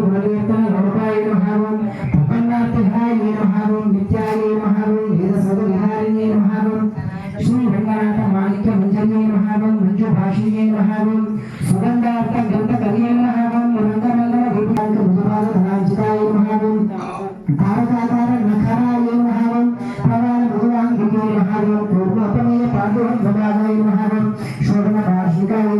నమః ఓం విష్ణుభగీర్తన రూపాయ నమః ఓం ప్రపన్నార్థిహాయ నమః ఓం నిత్యాయ నమః ఓం వేదసోద విహారిణ్యై నమః ఓం శ్రీ రంగనాథ మాణిక్య మంజన్యై నమః ఓం మంజు భాషిణ్యై నమః ఓం సుగంధార్థ గంధ కళ్యాణ నమః ఓం రంగమంగళ దీపాంక భుజపాద ధనాంజితాయ నమః ఓం తారకాకార నఖరాయ నమః ఓం ప్రవాల భుజాంగికే నమః ఓం పూర్వోపమేయ పాదోద్భవాయ నమః ఓం శోభన వార్షికాయ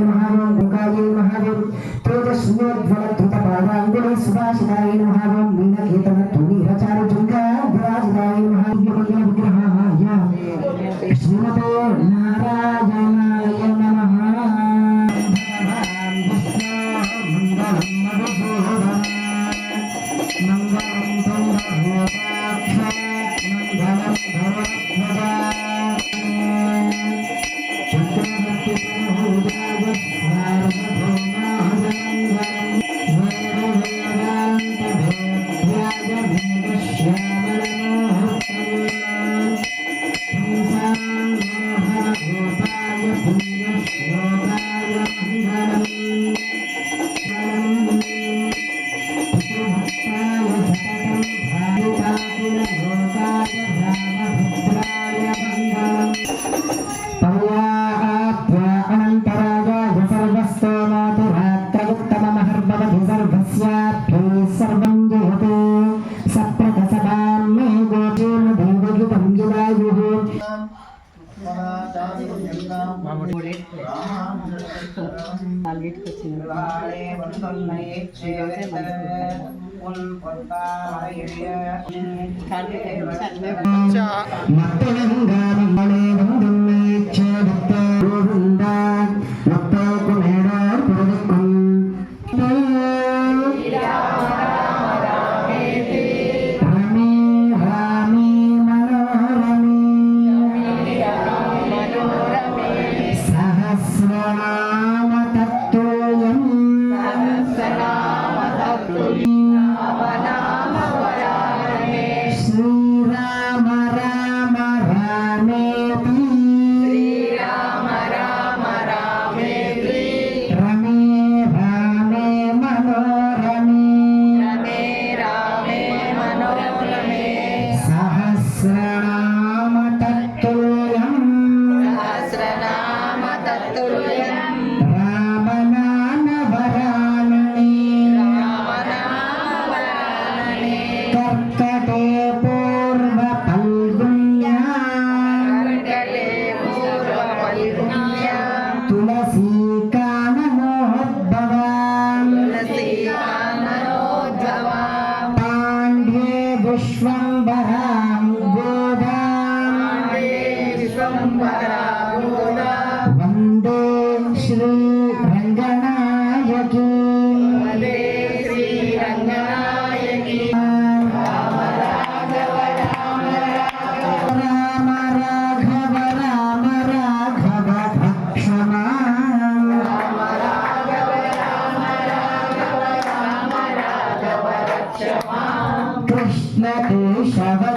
स्वाभ्ये सर्वं जयते सप्रकसभां मे गोपेन देवयुतं युगायुः மக்களங்காரங்களே வந்தும் கோவிந்தா மக்கள் দেখো সবাই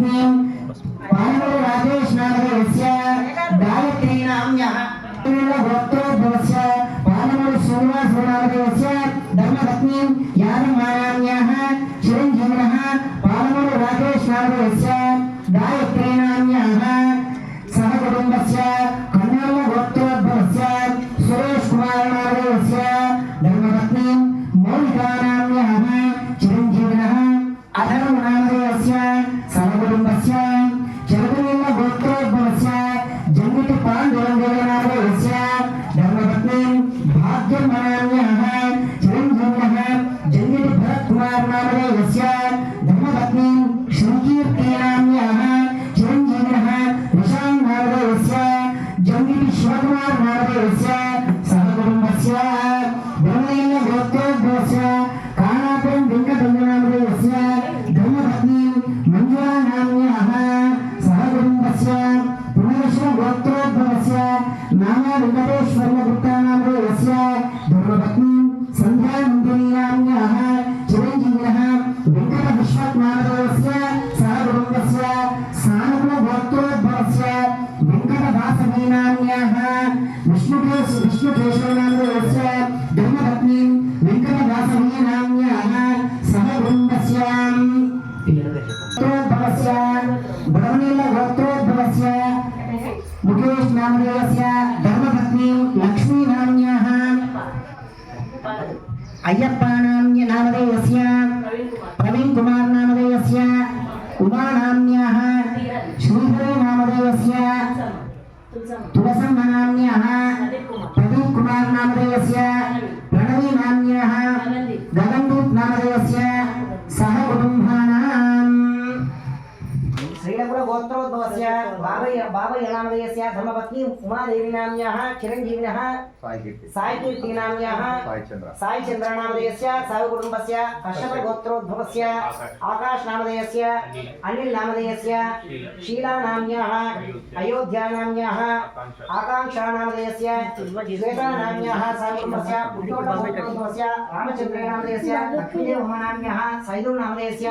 Mm-hmm. గోత్రోద్భవస్య బడవనీల గోత్రోద్భవస్య ముఖేష్ నామదేవస్య ధర్మపత్ని లక్ష్మీ నామ్యాః అయ్యప్ప నామ్య నామదేవస్య ప్రవీణ్ కుమార్ నామదేవస్య ఉమా నామ్యాః శ్రీహరి నామదేవస్య తులసమ్మ నామ్యాః ప్రదీప్ కుమార్ నామదేవస్య ప్రణవి నామ్యాః గగన్దీప్ నామదేవస్య गोत्रवद्भवस्य बाबय बाबयनामदयस्य धर्मपत्नी उमादेवी नाम्न्याः चिरञ्जीविनः सायकीर्ति नाम्न्याः सायचन्द्रनामदयस्य सायुकुटुम्बस्य आकाशनामदयस्य अनिलनामदयस्य शीलानाम्न्याः अयोध्यानाम्न्याः आकाङ्क्षानामदयस्य श्वेतानाम्न्याः सायुकुटुम्बस्य पुष्पोटगोत्रोद्भवस्य रामचन्द्रनामदयस्य लक्ष्मीदेवमनाम्न्याः सैदुनामदयस्य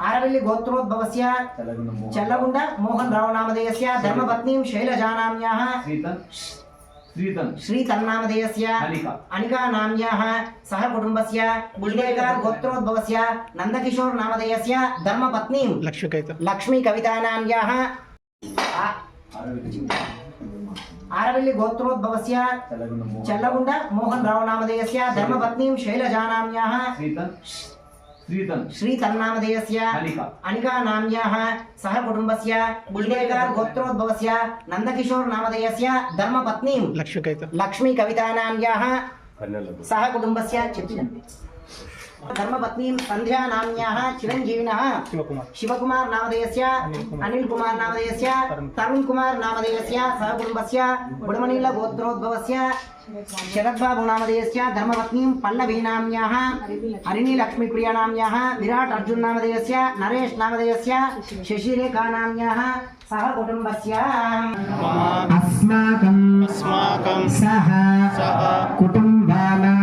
आरवल्ली गोत्रोद्भवस्य चल्लगुंड मोहन राव। नामधेयस्य धर्मपत्नीं शैलजानाम्याः श्रीतन्नामधेयस्य अनिका। नाम्याः सह कुटुम्बस्य गुल्डेगार् गोत्रोद्भवस्य नन्दकिशोर् नामधेयस्य धर्मपत्नीं लक्ष्मीकवितानाम्याः आरवल्ली गोत्रोद्भवस्य चल्लगुंड मोहन राव। नामधेयस्य धर्मपत्नीं शैलजानाम्याः శ్రీతన్ శ్రీతన్నామధేయస్య అనిక. అనికా నామ్యాः సహ కుటుంబస్య బుల్డేకర్ గోత్రోద్భవస్య నందకిషోర్ నామధేయస్య ధర్మపత్నీం లక్ష్మీ కవితానామ్యాः ఆ- धर्मपत्नी संध्या नाम्याः चिरञ्जीविनः शिवकुमार नामधेयस्य अनिल कुमार नामधेयस्य तरुण कुमार नामधेयस्य सहकुटुम्बस्य बुडमनील गोत्रोद्भवस्य शरद्बाबु नामधेयस्य धर्मपत्नीं पल्लवीनाम्याः हरिणीलक्ष्मीप्रियानाम्याः विराट् अर्जुन नामधेयस्य नरेश नामधेयस्य शशिरेखानाम्याः सह कुटुम्बस्य अस्माकं सह कुटुम्बानां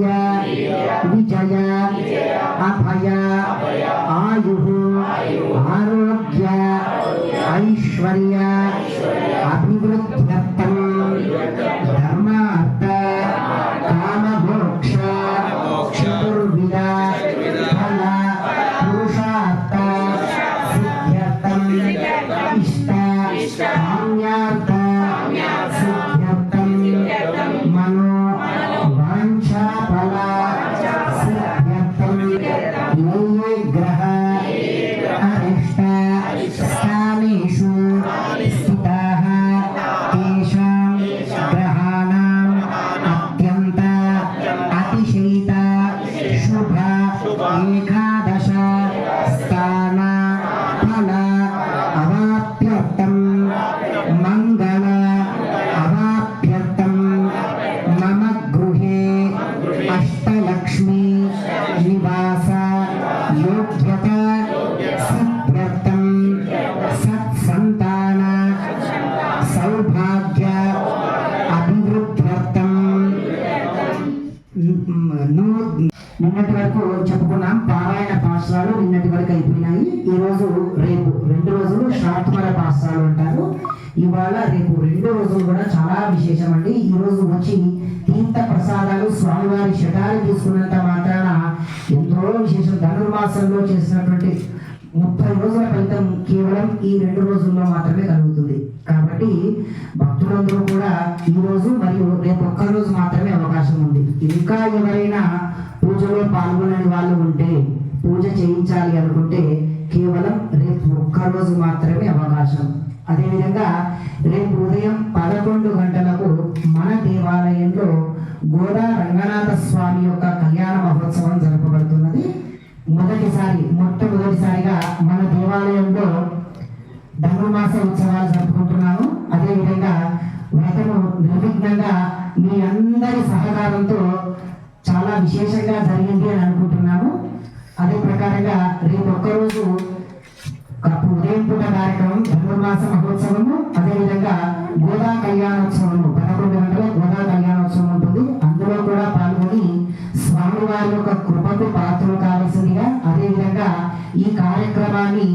विजय अभय आयुः आरोग्य। ऐश्वर्य। నిన్నటి వరకు చెప్పుకున్నాం పారాయణ పాఠశాలలు నిన్నటి వరకు అయిపోయినాయి. ఈ రోజు రేపు రెండు రోజులు శాత్మర పాఠశాలలు అంటారు ఇవాళ రేపు రెండు రోజులు కూడా చాలా విశేషం అండి. ఈ రోజు వచ్చి తీర్థ ప్రసాదాలు స్వామివారి శటాలు తీసుకున్నంత మాత్రాన ఎంతో విశేషం. ధనుర్మాసంలో చేసినటువంటి ముప్పై రోజుల ఫలితం కేవలం ఈ రెండు రోజుల్లో మాత్రమే కలుగుతుంది. కాబట్టి భక్తులందరూ కూడా ఈ రోజు మరియు రేపు ఒక్క రోజు మాత్రమే అవకాశం ఉంది. ఇంకా ఎవరైనా పూజలో పాల్గొనని వాళ్ళు ఉంటే పూజ చేయించాలి అనుకుంటే కేవలం రేపు ఒక్కరోజు మాత్రమే అవకాశం. అదేవిధంగా రేపు ఉదయం పదకొండు గంటలకు మన దేవాలయంలో గోదా రంగనాథ స్వామి యొక్క కళ్యాణ మహోత్సవం జరపబడుతున్నది. మొదటిసారి మొట్టమొదటిసారిగా మన దేవాలయంలో ధనుర్మాస ఉత్సవాలు జరుపుకుంటున్నాము. అదేవిధంగా వ్రతము నిర్విఘ్నంగా మీ అందరి సహకారంతో చాలా విశేషంగా జరిగింది అని అనుకుంటున్నాము. అదే ప్రకారంగా రేపు ఒక్కరోజు ఉదయం పూట కార్యక్రమం ధనుర్మాస మహోత్సవము. అదేవిధంగా గోదా కళ్యాణోత్సవము. పదకొండు గంటల గోదా కళ్యాణోత్సవం ఉంటుంది. అందులో కూడా పాల్గొని స్వామివారి యొక్క కృపకు పాత్రలు కావాల్సిందిగా అదేవిధంగా ఈ కార్యక్రమాన్ని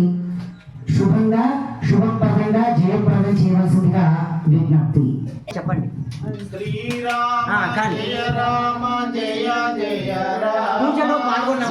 శుభంగా శుభప్రదంగా జయప్రదం చేయవలసిందిగా విజ్ఞప్తి. చెప్పండి. పూజలో పాల్గొన్న